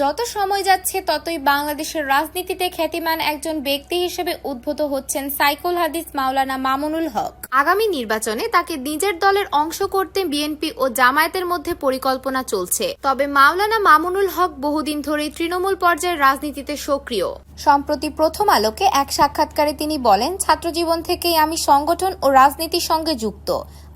যত সময় যাচ্ছে, ততই বাংলাদেশের রাজনীতিতে খ্যাতিমান একজন ব্যক্তি হিসেবে উদ্ভূত হচ্ছেন সাইকুল হাদিস মাওলানা মামুনুল হক। আগামী নির্বাচনে তাকে নিজের দলের অংশ করতে বিএনপি ও জামায়াতের মধ্যে পরিকল্পনা চলছে। তবে মাওলানা মামুনুল হক বহুদিন ধরেই তৃণমূল পর্যায়ের রাজনীতিতে সক্রিয়। সম্প্রতি প্রথম আলোকে এক সাক্ষাৎকারে তিনি বলেন, ছাত্রজীবন থেকেই আমি সংগঠন ও রাজনীতির সঙ্গে যুক্ত।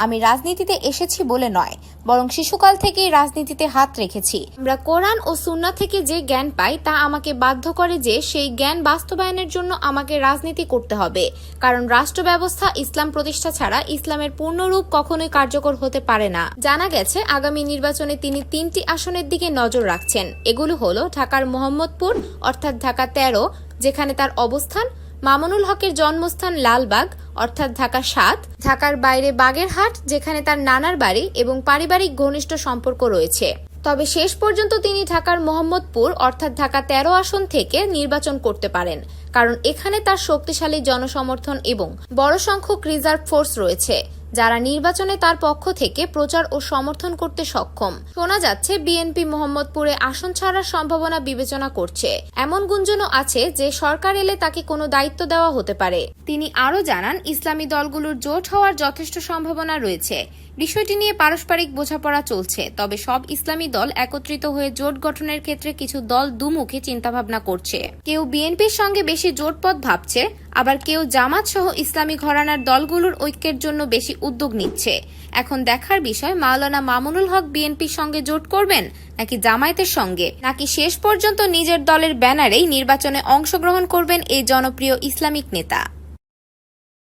আমি রাজনীতিতে এসেছি বলে নয়, বরং শিশুকাল থেকেই রাজনীতিতে হাত রেখেছি। আমরা কোরআন ও সুন্না থেকে যে জ্ঞান পাই, তা আমাকে বাধ্য করে যে সেই জ্ঞান বাস্তবায়নের জন্য আমাকে রাজনীতি করতে হবে। কারণ রাষ্ট্র ব্যবস্থা ইসলাম প্রতিষ্ঠা ছাড়া ইসলামের পূর্ণরূপ কখনোই কার্যকর হতে পারে না। জানা গেছে, আগামী নির্বাচনে তিনি তিনটি আসনের দিকে নজর রাখছেন। এগুলো হলো ঢাকার মোহাম্মদপুর, অর্থাৎ ঢাকা তেরো, যেখানে তার অবস্থান মামুনুল হকের জন্মস্থান লালবাগ, অর্থাৎ ঢাকা সাত, ঢাকার বাইরে বাগেরহাট, যেখানে তার নানার বাড়ি এবং পারিবারিক ঘনিষ্ঠ সম্পর্ক রয়েছে। তবে শেষ পর্যন্ত তিনি ঢাকার মোহাম্মদপুর, অর্থাৎ ঢাকা তেরো আসন থেকে নির্বাচন করতে পারেন। কারণ এখানে তার শক্তিশালী জনসমর্থন এবং বড় সংখ্যক রিজার্ভ ফোর্স রয়েছে। যারা নির্বাচনে তার পক্ষ থেকে প্রচার ও সমর্থন করতে সক্ষম। শোনা যাচ্ছে, বিএনপি মোহাম্মদপুরে আসন ছাড়ার সম্ভাবনা বিবেচনা করছে। এমন গুঞ্জনও আছে যে, সরকার এলে তাকে কোনো দায়িত্ব দেওয়া হতে পারে। তিনি আরও জানান, ইসলামী দলগুলোর জোট হওয়ার যথেষ্ট সম্ভাবনা রয়েছে। বিষয়টি নিয়ে পারস্পরিক বোঝাপড়া চলছে, তবে সব ইসলামী দল একত্রিত হয়ে জোট গঠনের ক্ষেত্রে কিছু দল দুমুখী চিন্তাভাবনা করছে। কেউ বিএনপির সঙ্গে বেশি জোটপথ ভাবছে আবার কেউ জামাত সহ ইসলামী ঘরানার দলগুলোর ঐক্যের জন্য বেশি উদ্যোগ নিচ্ছে। এখন দেখার বিষয়, মাওলানা মামুনুল হক বিএনপির সঙ্গে জোট করবেন নাকি জামায়াতের সঙ্গে? নাকি শেষ পর্যন্ত নিজের দলের ব্যানারেই নির্বাচনে অংশগ্রহণ করবেন এই জনপ্রিয় ইসলামিক নেতা?